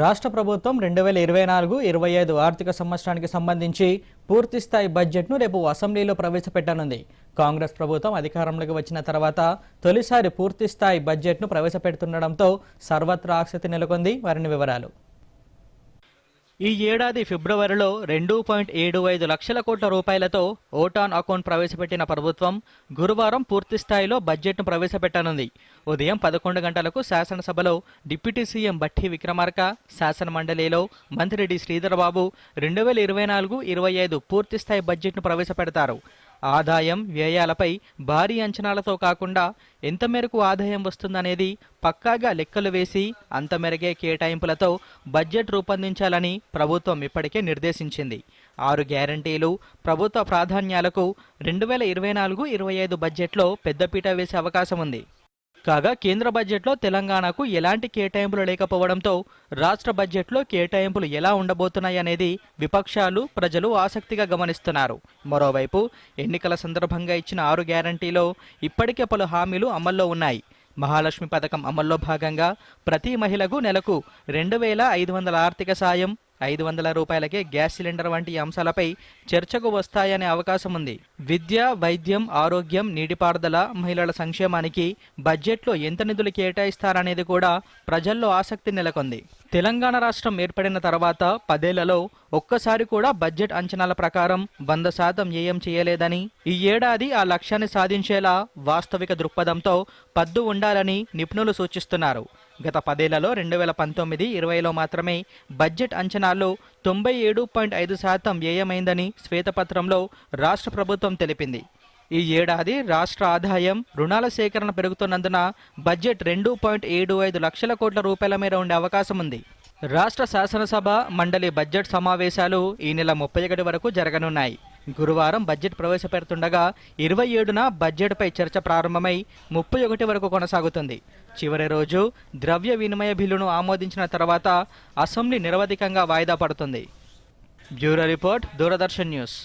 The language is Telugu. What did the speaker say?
రాష్ట్ర ప్రభుత్వం రెండు వేల ఇరవై నాలుగు ఇరవై ఐదు ఆర్థిక సంవత్సరానికి సంబంధించి పూర్తిస్థాయి బడ్జెట్ను రేపు అసెంబ్లీలో ప్రవేశపెట్టనుంది. కాంగ్రెస్ ప్రభుత్వం అధికారంలోకి వచ్చిన తర్వాత తొలిసారి పూర్తిస్థాయి బడ్జెట్ను ప్రవేశపెడుతుండడంతో సర్వత్రా ఆసక్తి నెలకొంది. వారిని వివరాలు. ఈ ఏడాది ఫిబ్రవరిలో రెండు పాయింట్ ఏడు ఐదు లక్షల కోట్ల రూపాయలతో ఓటాన్ అకౌంట్ ప్రవేశపెట్టిన ప్రభుత్వం గురువారం పూర్తిస్థాయిలో బడ్జెట్ను ప్రవేశపెట్టనుంది. ఉదయం పదకొండు గంటలకు శాసనసభలో డిప్యూటీ సీఎం బట్టి విక్రమార్క శాసన మండలిలో మంత్రి డి శ్రీధరబాబు రెండు వేల ఇరవై నాలుగు ఇరవై ఐదు పూర్తిస్థాయి బడ్జెట్ను ప్రవేశపెడతారు. ఆదాయం వ్యయాలపై భారీ అంచనాలతో కాకుండా ఎంత మేరకు ఆదాయం వస్తుందనేది పక్కాగా లెక్కలు వేసి అంత కేటాయింపులతో బడ్జెట్ రూపొందించాలని ప్రభుత్వం ఇప్పటికే నిర్దేశించింది. ఆరు గ్యారంటీలు ప్రభుత్వ ప్రాధాన్యాలకు రెండు వేల ఇరవై నాలుగు ఇరవై ఐదు బడ్జెట్లో పెద్దపీట వేసే అవకాశం ఉంది కాగా కేంద్ర బడ్జెట్లో తెలంగాణకు ఎలాంటి కేటాయింపులు లేకపోవడంతో రాష్ట్ర బడ్జెట్లో కేటాయింపులు ఎలా ఉండబోతున్నాయనేది విపక్షాలు ప్రజలు ఆసక్తిగా గమనిస్తున్నారు. మరోవైపు ఎన్నికల సందర్భంగా ఇచ్చిన ఆరు గ్యారంటీలో ఇప్పటికే పలు హామీలు అమల్లో ఉన్నాయి. మహాలక్ష్మి పథకం అమల్లో భాగంగా ప్రతి మహిళకు నెలకు రెండు వేల ఐదు వందల ఆర్థిక సాయం ఐదు వందల రూపాయలకే గ్యాస్ సిలిండర్ వంటి అంశాలపై చర్చకు వస్తాయనే అవకాశం ఉంది విద్య వైద్యం ఆరోగ్యం నీటిపారుదల మహిళల సంక్షేమానికి బడ్జెట్లో ఎంత నిధులు కేటాయిస్తారనేది కూడా ప్రజల్లో ఆసక్తి నెలకొంది. తెలంగాణ రాష్ట్రం ఏర్పడిన తర్వాత పదేళ్ళలో ఒక్కసారి కూడా బడ్జెట్ అంచనాల ప్రకారం వంద శాతం ఏఎం చేయలేదని ఈ ఏడాది ఆ లక్ష్యాన్ని సాధించేలా వాస్తవిక దృక్పథంతో పద్దు ఉండాలని నిపుణులు సూచిస్తున్నారు. గత పదేళ్ళలో రెండు వేల పంతొమ్మిది ఇరవైలో మాత్రమే బడ్జెట్ అంచనాల్లో తొంభై ఏడు పాయింట్ ఐదు శాతం వ్యయమైందని శ్వేతపత్రంలో రాష్ట్ర ప్రభుత్వం తెలిపింది. ఈ ఏడాది రాష్ట్ర ఆదాయం రుణాల సేకరణ పెరుగుతున్నందున బడ్జెట్ రెండు పాయింట్ ఏడు ఐదు లక్షల కోట్ల రూపాయల మేర ఉండే అవకాశం ఉంది. రాష్ట్ర శాసనసభ మండలి బడ్జెట్ సమావేశాలు ఈ నెల ముప్పై ఒకటి వరకు జరగనున్నాయి. గురువారం బడ్జెట్ ప్రవేశపెడుతుండగా ఇరవై ఏడున బడ్జెట్పై చర్చ ప్రారంభమై ముప్పై ఒకటి వరకు కొనసాగుతుంది. చివరి రోజు ద్రవ్య వినిమయ బిల్లును ఆమోదించిన తర్వాత అసెంబ్లీ నిరవధికంగా వాయిదా పడుతుంది. Bureau report Doordarshan news.